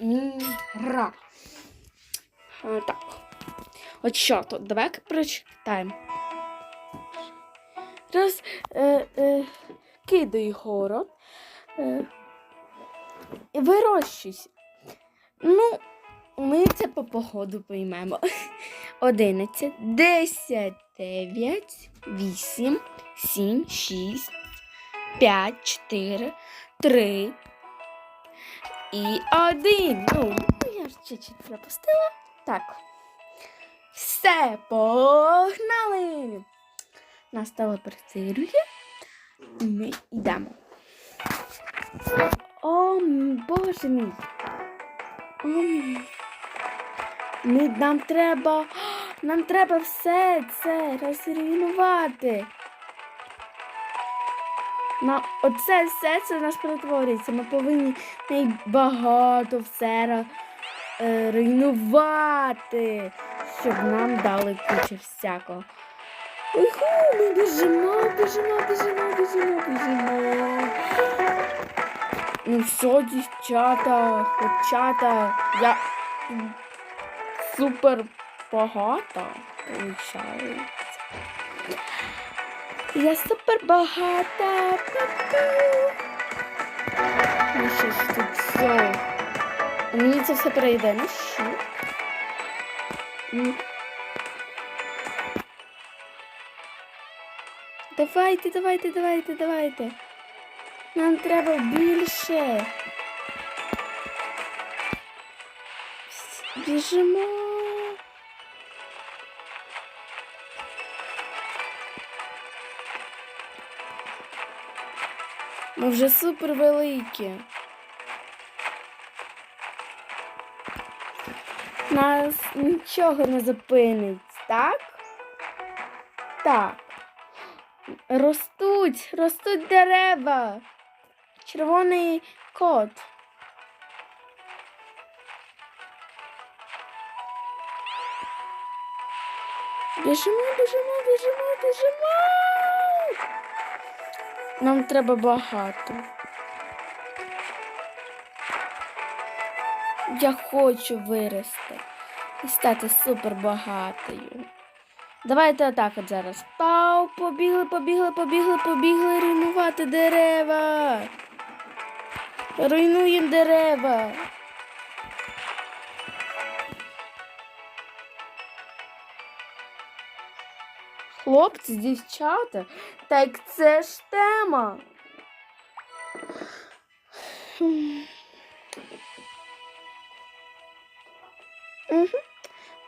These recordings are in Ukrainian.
Мінра. А, так. От що тут? Давай-ка прочитаємо. Роз, е, е, кидай город. Е, вирощуйся. Ну, ми це по походу поймемо. 11, 10, 9, 8, 7, 6, 5, 4, 3 і 1. Ну, я ж чуть-чуть пропустила. Так. Все, погнали! Нас телепортирує. І ми йдемо. О, боже мій. О. Нам треба. Нам треба все це розруйнувати. На оце все це в нас перетворюється. Ми повинні багато все е, руйнувати, щоб нам дали кучу всякого. Уху, ми біжимо, біжимо, біжимо, біжимо, біжимо. Ну що, дівчата, хлопчата, я супер багата, виходить. Я супер багата. Ну що ж тут все. Мені це все перейде. Ну що? Давайте, давайте, давайте, давайте. Нам треба більше. Біжимо. Ми вже супер великі. Нас нічого не зупинить, так? Так. Ростуть, ростуть дерева. Червоний кот. Біжимо, біжимо, біжимо, біжимо. Нам треба багато. Я хочу вирости і стати супер багатою. Давайте отак от зараз. Пау, побігли, побігли, побігли, побігли руйнувати дерева. Руйнуємо дерева. Хлопці, дівчата, так це ж тема.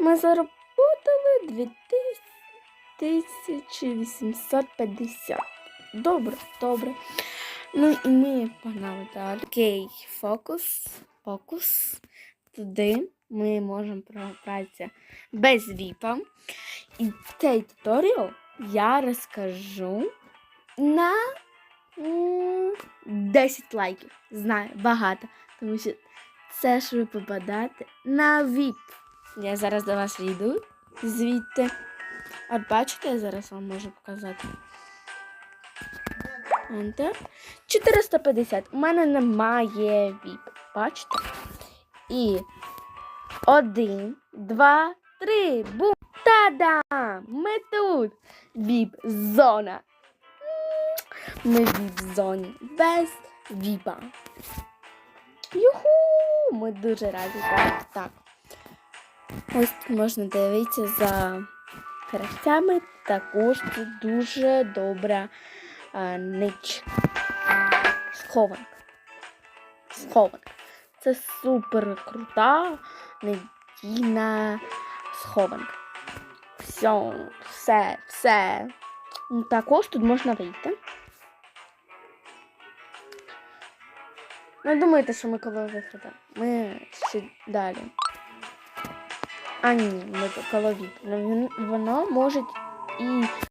Ми заработали 2850. Добре, добре. Ну і ми погнали далі. Окей, фокус, фокус. Туди ми можемо програтися без віпа. І цей туторіал я розкажу на 10 лайків. Знаю, багато. Тому що це ж ви попадаєте на віп. Я зараз до вас йду звідти. От бачите, я зараз вам можу показати. Enter. 450. У мене немає віп. Бачите? І один, два, три. Бум! Та-дам! Ми тут! Віп-зона. Ми в віп-зоні. Без віпа. Юху! Ми дуже раді. Так. Ось можна дивитися за гравцями. Також тут дуже добра а, нич. Схованка. Схованка. Це супер крута, надійна схованка. Все, все, все. Ну, Також тут можна вийти. Не думайте, що ми коло виходу. Ми ще далі. А ні, ми коло віп. Воно може і